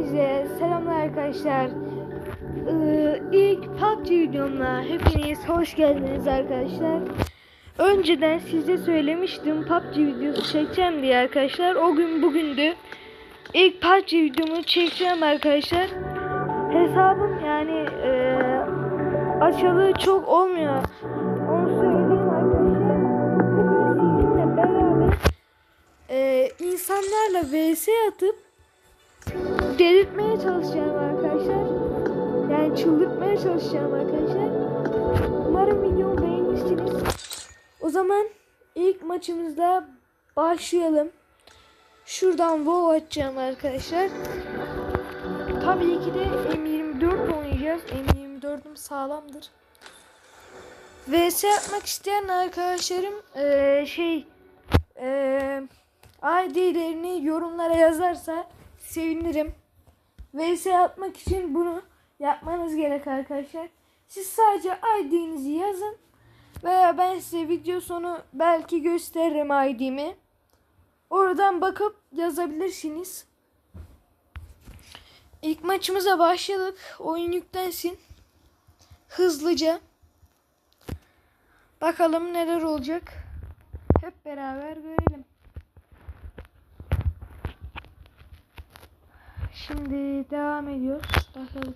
Hepinize selamlar arkadaşlar. Ee, ilk PUBG videomla hepiniz hoş geldiniz arkadaşlar. Önceden size söylemiştim PUBG videosu çekeceğim diye arkadaşlar. O gün bugündü. İlk PUBG videomu çekeceğim arkadaşlar. Hesabım yani e, açılı çok olmuyor. Onu söyleyeyim arkadaşlar. Bugün sizinle e, insanlarla vs atıp delirtmeye çalışacağım arkadaşlar. Yani çıldırtmaya çalışacağım arkadaşlar. Umarım videomu beğenirsiniz. O zaman ilk maçımızda başlayalım. Şuradan WoW açacağım arkadaşlar. Tabii ki de M24 oynayacağız. M24'üm sağlamdır. VS yapmak isteyen arkadaşlarım eee, şey eee ID'lerini yorumlara yazarsa sevinirim. VS atmak için bunu yapmanız gerek arkadaşlar. Siz sadece ID'nizi yazın. Veya ben size video sonu belki gösteririm ID'mi. Oradan bakıp yazabilirsiniz. İlk maçımıza başladık. Oyun yüklensin. Hızlıca. Bakalım neler olacak. Hep beraber görelim. Şimdi devam ediyoruz. Bakalım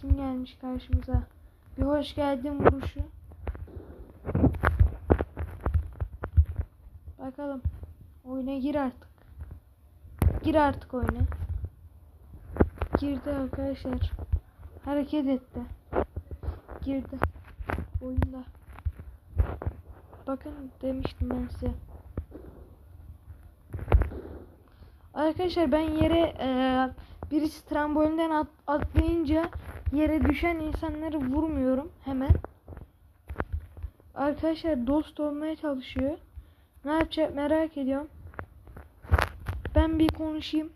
kim gelmiş karşımıza. Bir hoş geldin vuruşu. Bakalım. Oyuna gir artık. Gir artık oyuna. Girdi arkadaşlar. Hareket etti. Girdi. Oyunda. Bakın demiştim ben size. Arkadaşlar ben yere e, birisi trambolinden at, atlayınca yere düşen insanları vurmuyorum hemen. Arkadaşlar dost olmaya çalışıyor. Ne yapacak merak ediyorum. Ben bir konuşayım.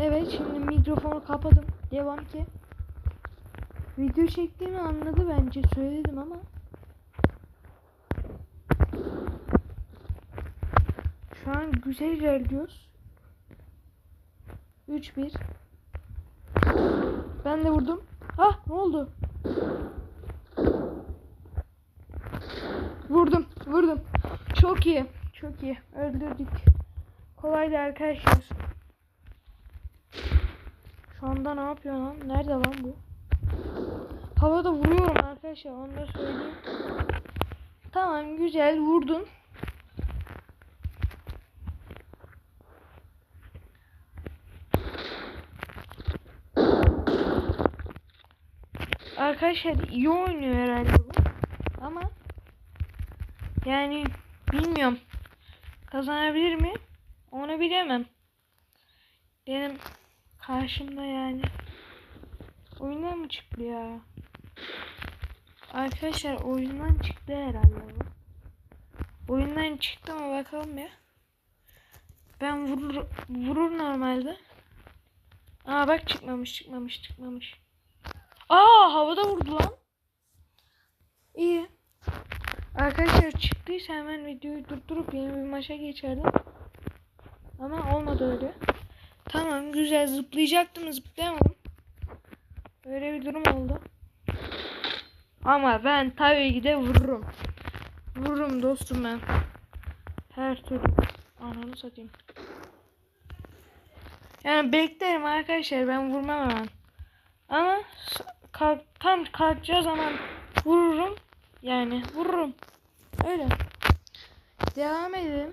Evet şimdi mikrofonu kapadım. Devam ki. Video çektiğimi anladı bence söyledim ama. Şu an güzel ilerliyoruz. 3-1. Ben de vurdum. Ah ne oldu? Vurdum vurdum. Çok iyi. Çok iyi. Öldürdük. Kolaydı arkadaşlar. Şu anda ne yapıyor lan? Nerede lan bu? Havada vuruyorum arkadaşlar. Onu da söyleyeyim. Tamam güzel vurdun. Arkadaşlar iyi oynuyor herhalde bu. Ama yani bilmiyorum. Kazanabilir mi? Onu bilemem. Benim karşımda yani. Oyundan mı çıktı ya? Arkadaşlar oyundan çıktı herhalde bu. Oyundan çıktı ama bakalım ya. Ben vurur, vurur normalde. Aa bak çıkmamış çıkmamış çıkmamış. Aa havada vurdu lan. İyi. Arkadaşlar çıktıysa hemen videoyu durdurup yeni bir maça geçerdim. Ama olmadı öyle. Tamam güzel zıplayacaktım zıplayamadım. Böyle bir durum oldu. Ama ben tabii ki de vururum. Vururum dostum ben. Her türlü. Ananı satayım. Yani beklerim arkadaşlar ben vurmam hemen. Ama kalk, tam kalkacağı zaman vururum. Yani vururum. Öyle. Devam edelim.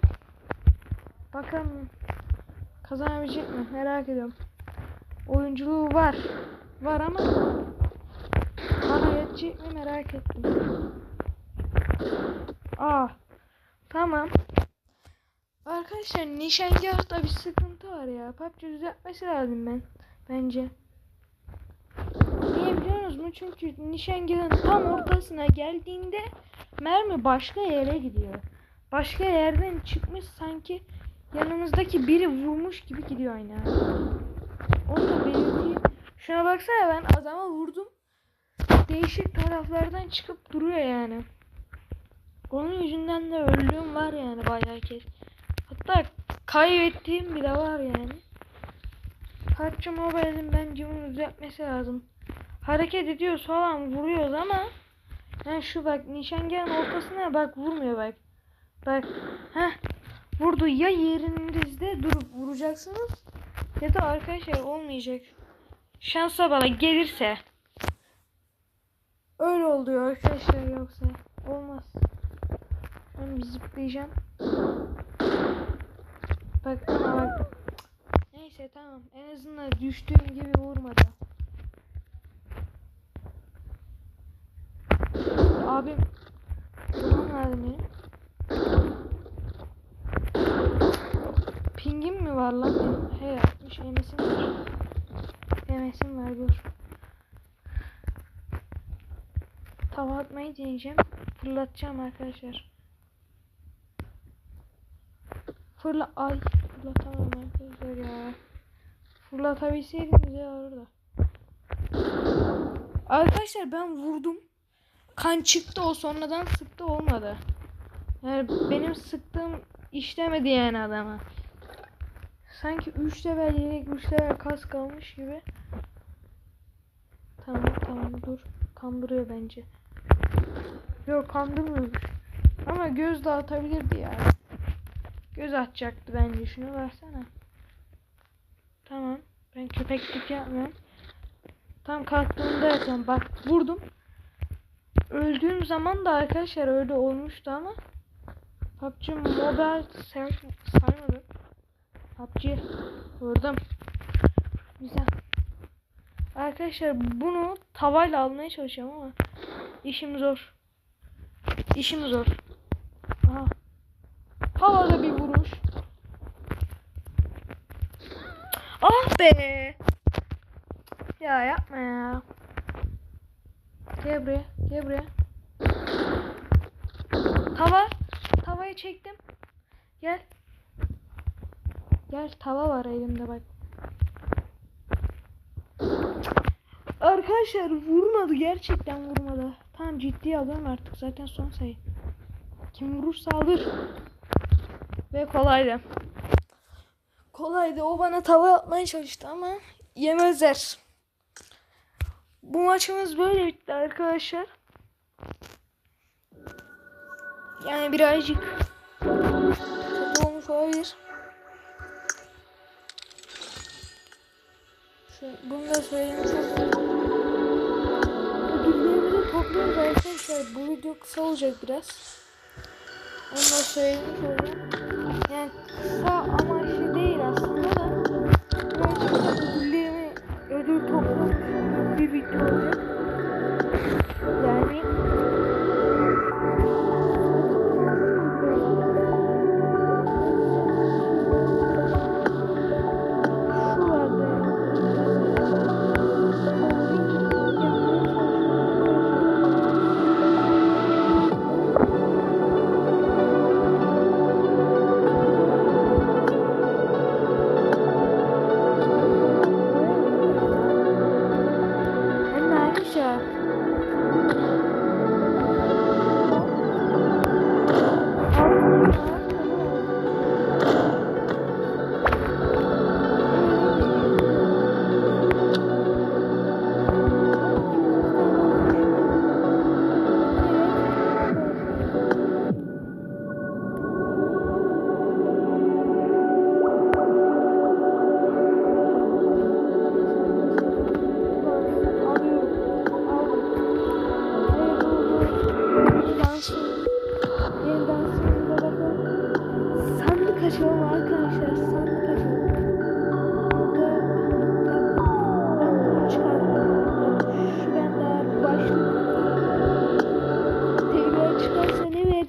Bakalım kazanabilecek mi? Merak ediyorum. Oyunculuğu var. Var ama bana yetecek mi merak ettim. Aa. Tamam. Arkadaşlar nişangahta bir sıkıntı var ya. PUBG düzeltmesi lazım ben. Bence. Niye biliyor musunuz mu? Çünkü nişangahın tam ortasına geldiğinde mermi başka yere gidiyor. Başka yerden çıkmış sanki yanımızdaki biri vurmuş gibi gidiyor aynı. Onu da belirteyim. Şuna baksana ben adama vurdum. Değişik taraflardan çıkıp duruyor yani. Onun yüzünden de öldüğüm var yani bayağı kez. Hatta kaybettiğim bile var yani. PUBG Mobile'in bence bunu düzeltmesi lazım. Hareket ediyoruz falan vuruyoruz ama yani şu bak nişangahın ortasına bak vurmuyor bak. Bak heh vurdu ya yerinizde durup vuracaksınız ya da arkadaşlar olmayacak. Şansa bala gelirse. Öyle oluyor arkadaşlar yoksa olmaz. Ben bir zıplayacağım. Bak bak. Neyse tamam. En azından düştüğüm gibi vurmadı. Abim Ulan lazım benim. Pingim mi var lan benim? He yapmış. MS'im var. MS'im var dur. Tava atmayı deneyeceğim. Fırlatacağım arkadaşlar. Fırla ay fırlatamam arkadaşlar ya. Fırlatabilseydim güzel olurdu. Arkadaşlar ben vurdum. Kan çıktı o sonradan sıktı olmadı. Yani benim sıktığım işlemedi yani adama. Sanki 3 level yelek 3 level kas kalmış gibi. Tamam tamam dur. Kandırıyor bence. Yok kandırmıyormuş. Ama göz dağıtabilirdi ya. Göz atacaktı bence. Şunu versene. Tamam. Ben köpeklik yapmıyorum. Tam kalktığımda yapıyorum. Bak vurdum. Öldüğüm zaman da arkadaşlar öyle olmuştu ama PUBG Mobile say saymadım. PUBG vurdum. Güzel. Arkadaşlar bunu tavayla almaya çalışacağım ama işim zor. İşim zor. Aha. Havada bir vuruş. Ah be. Ya yapma ya. Gel buraya. Gel buraya. Tava. Tavayı çektim. Gel. Gel tava var elimde bak. Arkadaşlar vurmadı gerçekten vurmadı. Tamam ciddiye alıyorum artık zaten son sayı. Kim vurursa alır. Ve kolaydı. Kolaydı o bana tava atmaya çalıştı ama yemezler. Bu maçımız böyle bitti arkadaşlar. Yani birazcık kötü olmuş olabilir. Bunu da söylemiş olayım. Ödüllerimizi topluyoruz arkadaşlar. Bu video kısa olacak biraz. Onu da söylemiş olayım. Yani kısa amaçlı değil aslında da. Ödüllerimi ödül toplamış bir video olacak.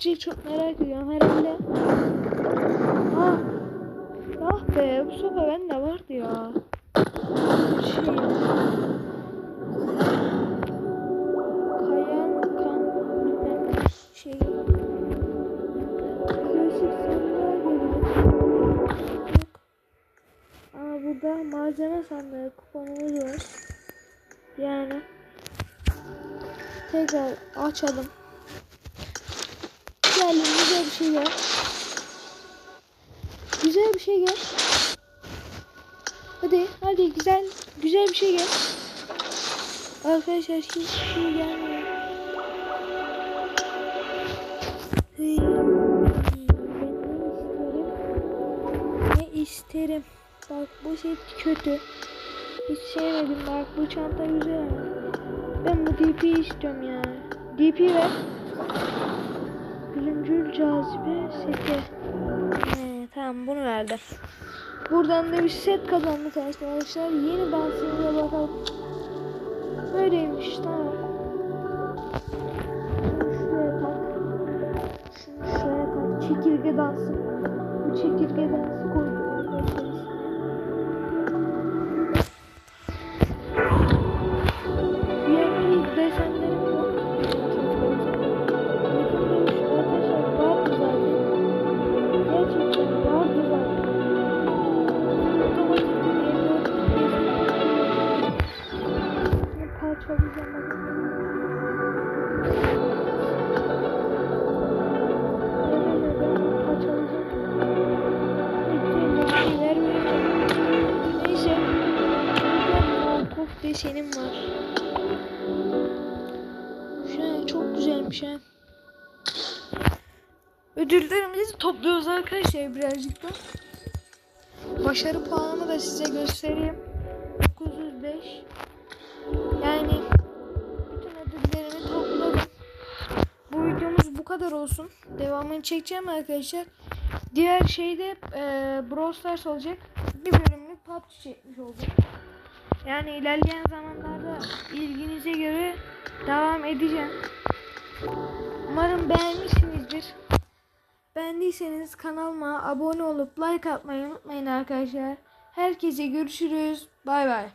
Verecek çok merak ediyorum. Herhalde. Aa bu sopa bende vardı ya. Şey. Kayan kan bilmem şey. Aa burada malzeme sandığı kuponumuz var. Yani tekrar açalım. Gelin güzel bir şey gel. Güzel bir şey gel. Hadi hadi güzel güzel bir şey gel. Arkadaşlar hiç şey gelmiyor. Ne isterim? Ne isterim? Bak bu şey kötü. Hiç sevmedim bak bu çanta güzel. Ben bu DP istiyorum ya. DP ver. Ölümcül cazibe seti. He, tamam bunu verdim. Buradan da bir set kazandık arkadaşlar. Yeni dansımıza bakalım. Böyleymiş tamam. Şuraya tak. Şunu şuraya tak. Çekirge dansı. Bu çekirge dansı koyduk Korkuf desenim var. Şu an çok güzelmiş ha. Ödüllerimizi topluyoruz arkadaşlar birazcık da. Başarı puanımı da size göstereyim. 905. Yani bütün ödüllerimi topladım. Bu videomuz bu kadar olsun. Devamını çekeceğim arkadaşlar. Diğer şeyde e, Brawl Stars olacak. Bir bölümlük PUBG çekmiş oldum. Yani ilerleyen zamanlarda ilginize göre devam edeceğim. Umarım beğenmişsinizdir. Beğendiyseniz kanalıma abone olup like atmayı unutmayın arkadaşlar. Herkese görüşürüz. Bay bay.